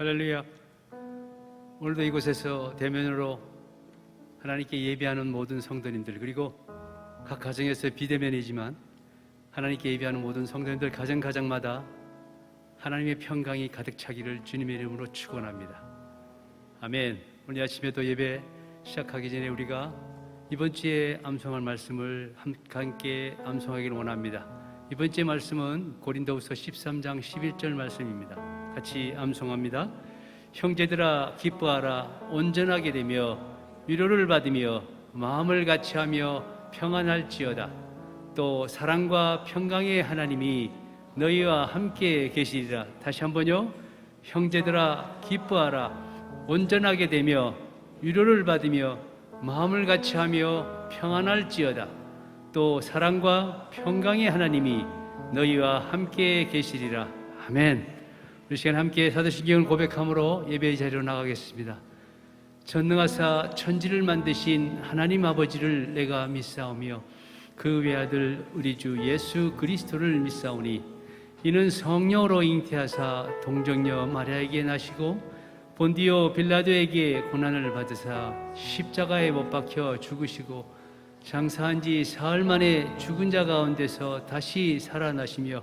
할렐루야. 오늘도 이곳에서 대면으로 하나님께 예배하는 모든 성도님들 그리고 각 가정에서 비대면이지만 하나님께 예배하는 모든 성도님들 가정 가정마다 하나님의 평강이 가득 차기를 주님의 이름으로 축원합니다. 아멘. 오늘 아침에도 예배 시작하기 전에 우리가 이번 주에 암송할 말씀을 함께 암송하기를 원합니다. 이번 주의 말씀은 고린도후서 13장 11절 말씀입니다. 같이 암송합니다. 형제들아 기뻐하라 온전하게 되며 위로를 받으며 마음을 같이하며 평안할지어다. 또 사랑과 평강의 하나님이 너희와 함께 계시리라. 다시 한번요. 형제들아 기뻐하라 온전하게 되며 위로를 받으며 마음을 같이하며 평안할지어다. 또 사랑과 평강의 하나님이 너희와 함께 계시리라. 아멘. 우리 시간 함께 사도신경을 고백함으로 예배의 자리로 나가겠습니다. 전능하사 천지를 만드신 하나님 아버지를 내가 믿사오며 그 외아들 우리 주 예수 그리스도를 믿사오니 이는 성령으로 잉태하사 동정녀 마리아에게 나시고 본디오 빌라도에게 고난을 받으사 십자가에 못 박혀 죽으시고 장사한 지 사흘 만에 죽은 자 가운데서 다시 살아나시며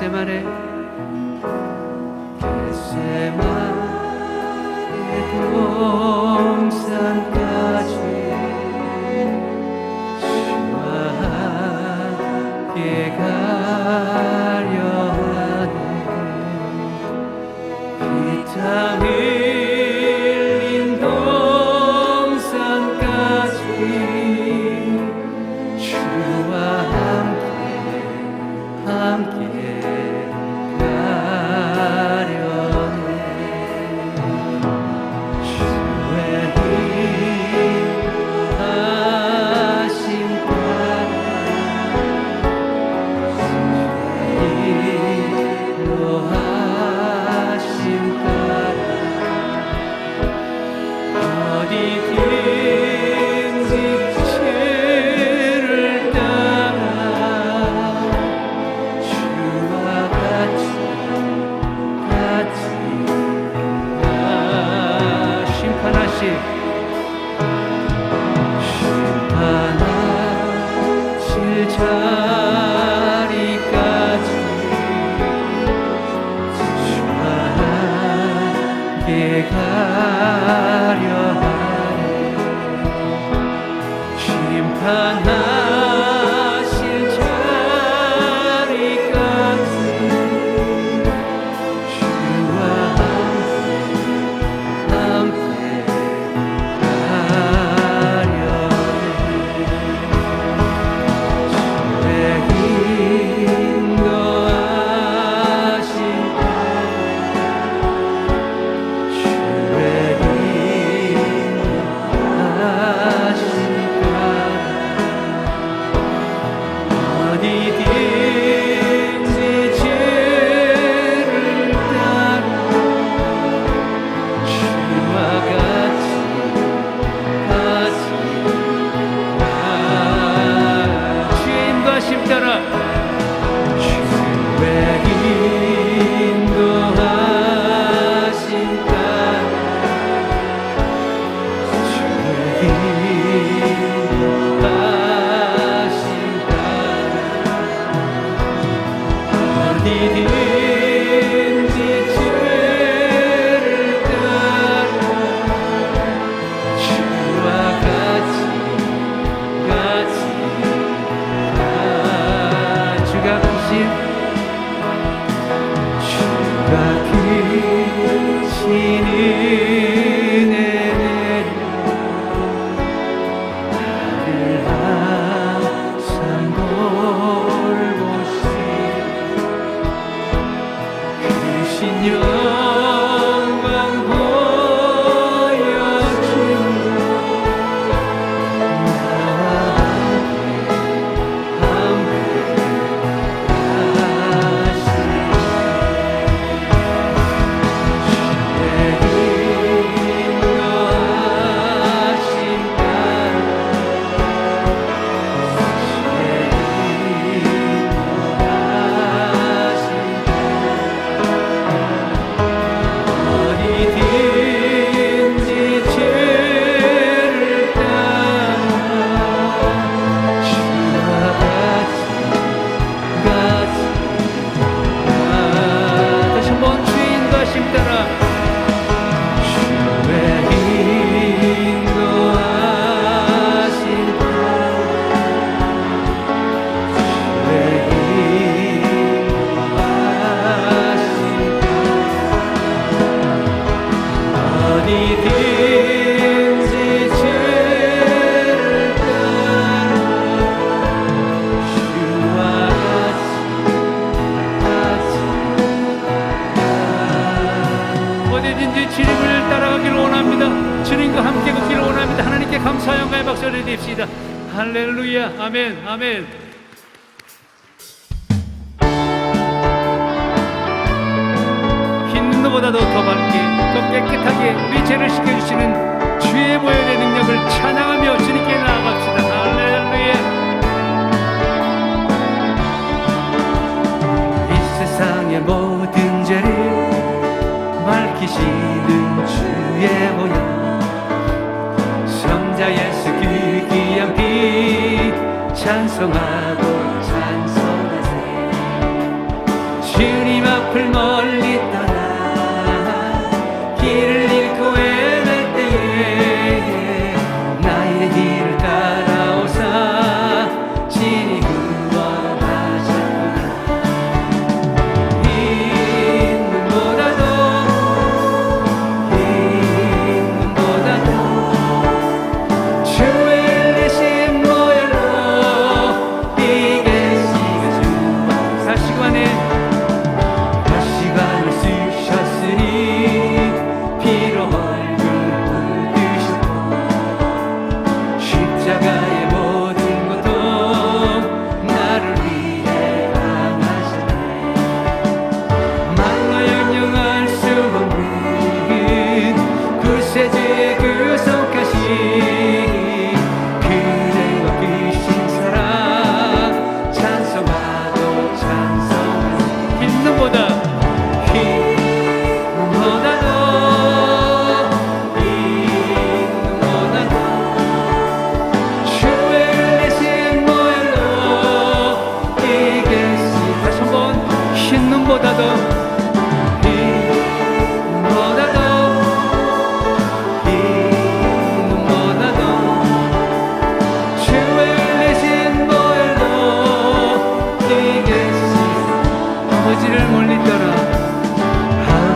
겟세마네 겟세마네 동산까지 주와 함께 가 어디든지 주님을 따라가기를 원합니다. 주님과 함께 걷기를 원합니다. 하나님께 감사 영광의 박수를 드립시다. 할렐루야. 아멘. 아멘. 보다도 더 밝게 더 깨끗하게 우리 죄를 씻겨주시는 주의 보혈의 능력을 찬양하며 주님께 나아갑시다 할렐루야 이 세상의 모든 죄를 밝히시는 주의 모양. 성자 예수 그 귀한 빛 찬송하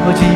pode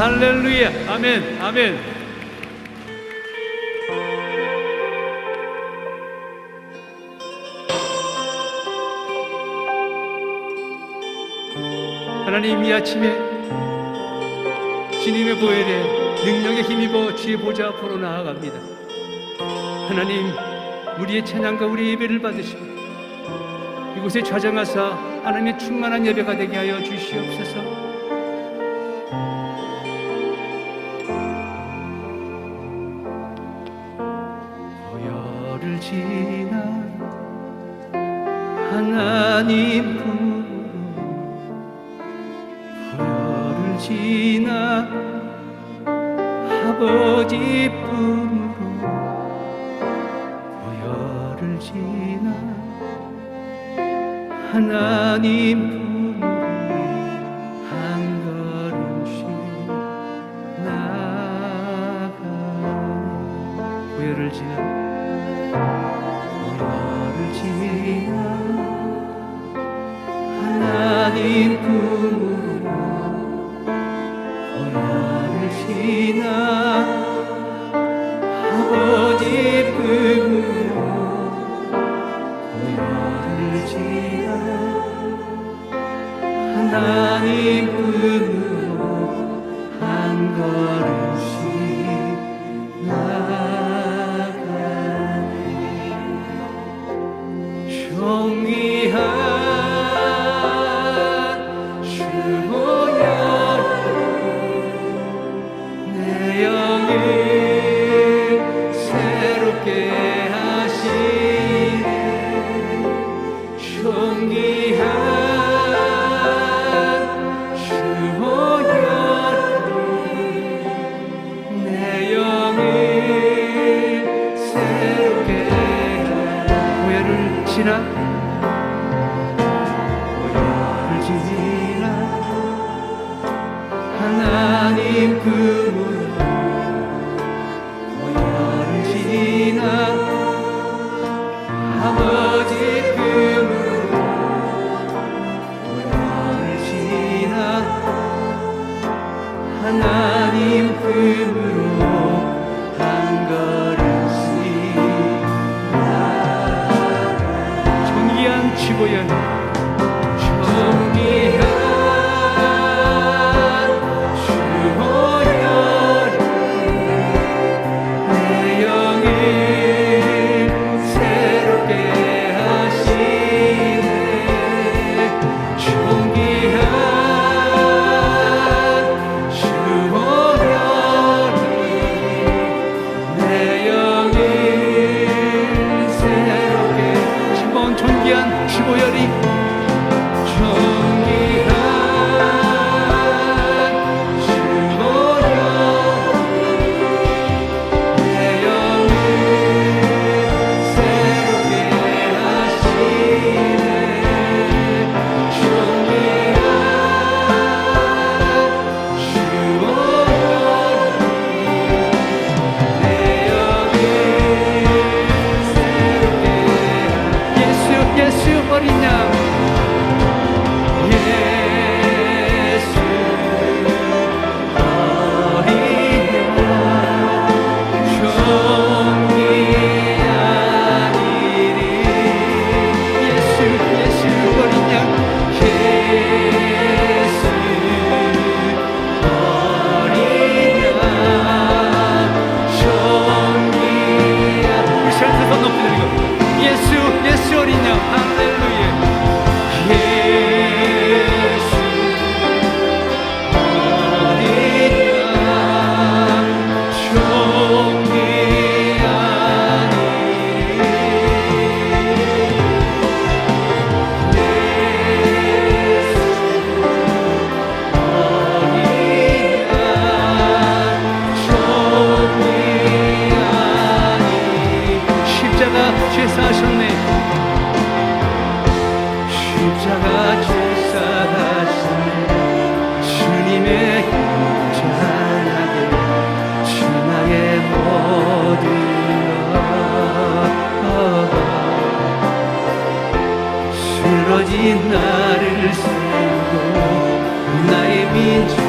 할렐루야. 아멘. 아멘. 하나님 이 아침에 주님의 보혈에 능력의 힘입어 주의 보좌 앞으로 나아갑니다. 하나님 우리의 찬양과 우리의 예배를 받으시고 이곳에 좌정하사 하나님의 충만한 예배가 되게 하여 주시옵소서. 아버지뿐 그 부여를 지나 하나님 하나님 품으로 한 걸음씩 good. 나를 세우고 나의 민족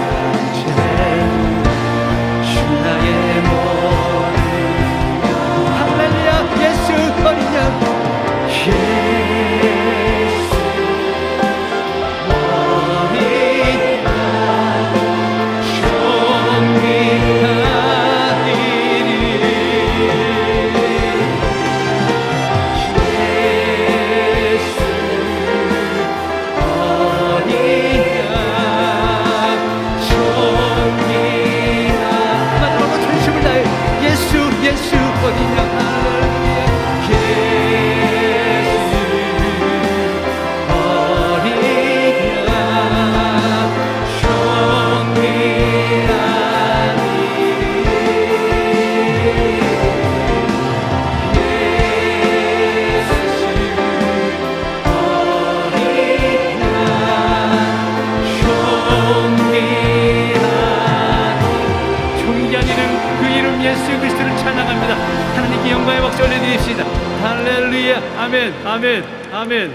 아멘. 아멘